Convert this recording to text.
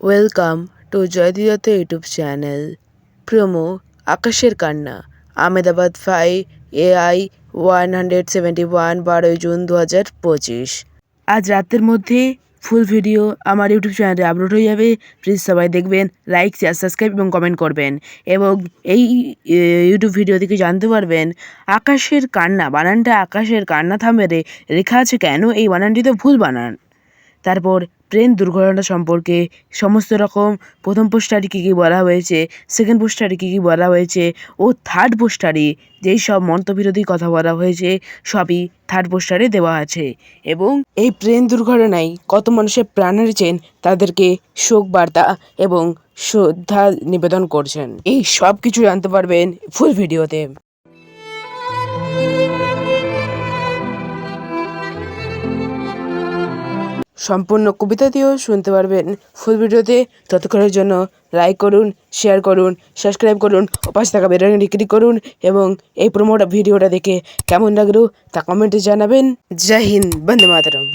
Welcome to Joydi Dutta YouTube channel promo আকাশের কান্না Ahmedabad phi AI one hundred seventy one বারোই June দু হাজার পঁচিশ আজ রাতের মধ্যে ফুল ভিডিও আমার ইউটিউব চ্যানেলে আপলোড হয়ে যাবে। প্লিজ সবাই দেখবেন লাইক শেয়ার সাবস্ক্রাইব এবং কমেন্ট করবেন। এবং এই ইউটিউব ভিডিও থেকে জানতে পারবেন আকাশের কান্না বানানটা আকাশের কান্না থামেরে লেখা আছে কেন এই বানানটি তো ভুল বানান। তারপর ট্রেন দুর্ঘটনা সম্পর্কে সমস্ত রকম প্রথম পোস্টারে কী কী বলা হয়েছে সেকেন্ড পোস্টারে কী কী বলা হয়েছে ও থার্ড পোস্টারে যেই সব মন্তবিরোধী কথা বলা হয়েছে সবই থার্ড পোস্টারে দেওয়া আছে। এবং এই ট্রেন দুর্ঘটনায় কত মানুষের প্রাণ হারিয়েছেন তাদেরকে শোক বার্তা এবং শ্রদ্ধা নিবেদন করছেন। এই সব কিছু জানতে পারবেন ফুল ভিডিওতে সম্পূর্ণ কবিতাটিও শুনতে পারবেন ফুল ভিডিওতে। ততক্ষণের জন্য লাইক করুন শেয়ার করুন সাবস্ক্রাইব করুন পাশে থাকা বেলাইকনটি ক্লিক করুন এবং এই প্রোমোটা ভিডিওটা দেখে কেমন লাগল তা কমেন্টে জানাবেন। জয় হিন্দ, বন্দে মাতরম।